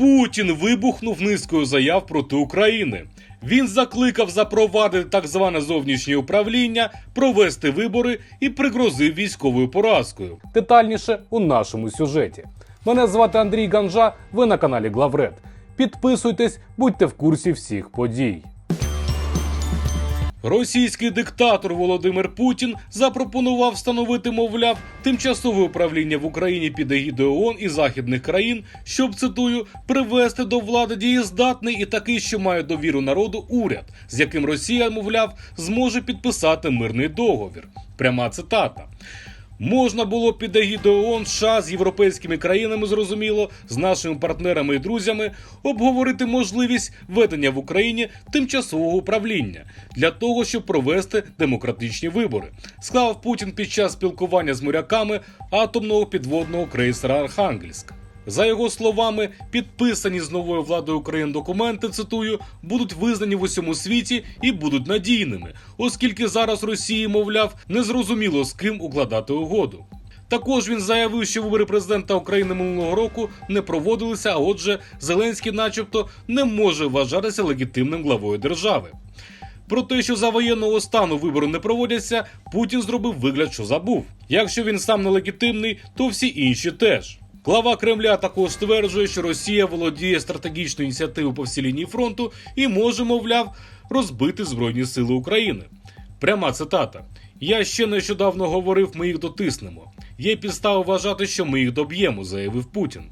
Путін вибухнув низкою заяв проти України. Він закликав запровадити так зване зовнішнє управління, провести вибори і пригрозив військовою поразкою. Детальніше у нашому сюжеті. Мене звати Андрій Ганжа. Ви на каналі Главред. Підписуйтесь, будьте в курсі всіх подій. Російський диктатор Володимир Путін запропонував встановити, мовляв, тимчасове управління в Україні під егідою ООН і західних країн, щоб цитую привести до влади дієздатний і такий, що має довіру народу, уряд, з яким Росія, мовляв, зможе підписати мирний договір. Пряма цитата. Можна було під егідою ООН, США з європейськими країнами, зрозуміло, з нашими партнерами і друзями обговорити можливість ведення в Україні тимчасового управління для того, щоб провести демократичні вибори. Склав Путін під час спілкування з моряками атомного підводного крейсера Архангельськ. За його словами, підписані з новою владою України документи, цитую, будуть визнані в усьому світі і будуть надійними, оскільки зараз Росії, мовляв, незрозуміло з ким укладати угоду. Також він заявив, що вибори президента України минулого року не проводилися, а отже, Зеленський, начебто, не може вважатися легітимним главою держави. Про те, що за воєнного стану вибори не проводяться, Путін зробив вигляд, що забув. Якщо він сам нелегітимний, то всі інші теж. Глава Кремля також стверджує, що Росія володіє стратегічною ініціативою по всій лінії фронту і може, мовляв, розбити Збройні Сили України. Пряма цитата: Я ще нещодавно говорив, ми їх дотиснемо. Є підстави вважати, що ми їх доб'ємо, заявив Путін.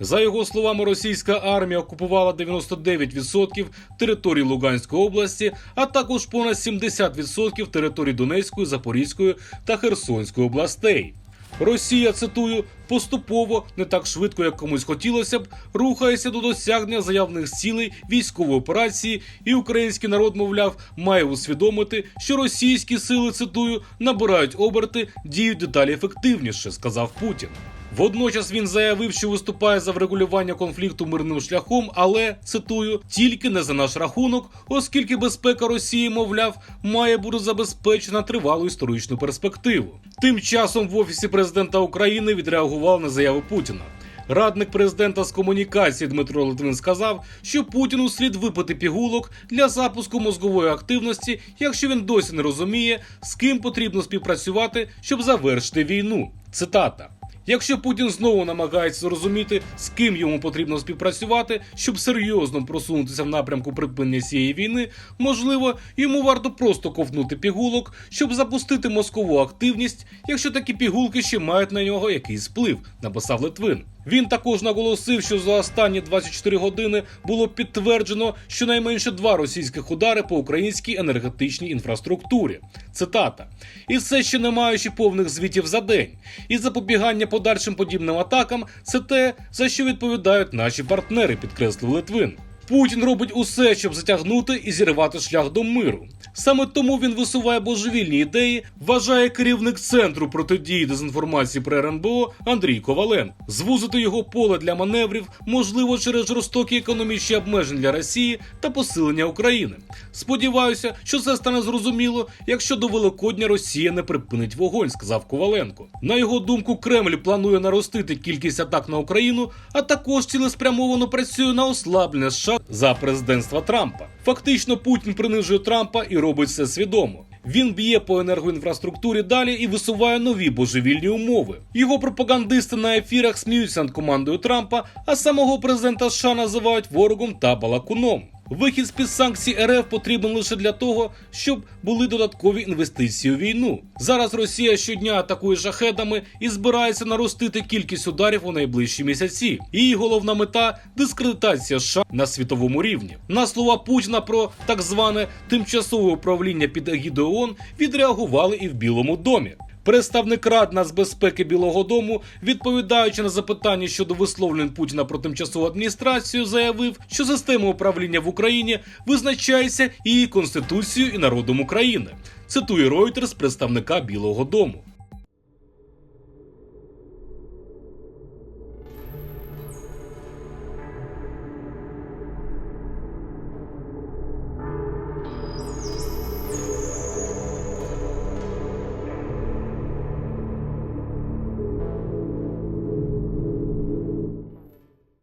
За його словами, російська армія окупувала 99% території Луганської області, а також понад 70% території Донецької, Запорізької та Херсонської областей. Росія, цитую, поступово, не так швидко, як комусь хотілося б, рухається до досягнення заявних цілей військової операції, і український народ, мовляв, має усвідомити, що російські сили, цитую, набирають оберти, діють деталі ефективніше, сказав Путін. Водночас він заявив, що виступає за врегулювання конфлікту мирним шляхом, але цитую тільки не за наш рахунок, оскільки безпека Росії, мовляв, має бути забезпечена тривалу історичну перспективу. Тим часом в офісі президента України відреагував на заяву Путіна. Радник президента з комунікації Дмитро Литвин сказав, що Путіну слід випити пігулок для запуску мозгової активності, якщо він досі не розуміє, з ким потрібно співпрацювати, щоб завершити війну. Цитата. Якщо Путін знову намагається зрозуміти, з ким йому потрібно співпрацювати, щоб серйозно просунутися в напрямку припинення цієї війни, можливо, йому варто просто ковтнути пігулок, щоб запустити мозкову активність, якщо такі пігулки ще мають на нього якийсь вплив, написав Литвин. Він також наголосив, що за останні 24 години було підтверджено щонайменше два російських удари по українській енергетичній інфраструктурі. Цитата: і все ще не маючи повних звітів за день, і запобігання подальшим подібним атакам це те, за що відповідають наші партнери, підкреслив Литвин. Путін робить усе, щоб затягнути і зірвати шлях до миру. Саме тому він висуває божевільні ідеї, вважає керівник центру протидії дезінформації про РНБО Андрій Ковален. Звузити його поле для маневрів можливо через жорстокі економічні обмеження для Росії та посилення України. Сподіваюся, що це стане зрозуміло, якщо до Великодня Росія не припинить вогонь, сказав Коваленко. На його думку, Кремль планує наростити кількість атак на Україну, а також цілеспрямовано працює на ослаблення США за президентства Трампа. Фактично, Путін принижує Трампа і робить це свідомо. Він б'є по енергоінфраструктурі далі і висуває нові божевільні умови. Його пропагандисти на ефірах сміються над командою Трампа, а самого президента США називають ворогом та балакуном. Вихід з під санкцій РФ потрібен лише для того, щоб були додаткові інвестиції у війну. Зараз Росія щодня атакує шахедами і збирається наростити кількість ударів у найближчі місяці. Її головна мета дискредитація США на світовому рівні. На слова Путіна про так зване тимчасове управління під егідою відреагували і в Білому домі. Представник Рад нацбезпеки Білого Дому, відповідаючи на запитання щодо висловлень Путіна про тимчасову адміністрацію, заявив, що система управління в Україні визначається і конституцією і народом України. Цитує Reuters представника Білого Дому.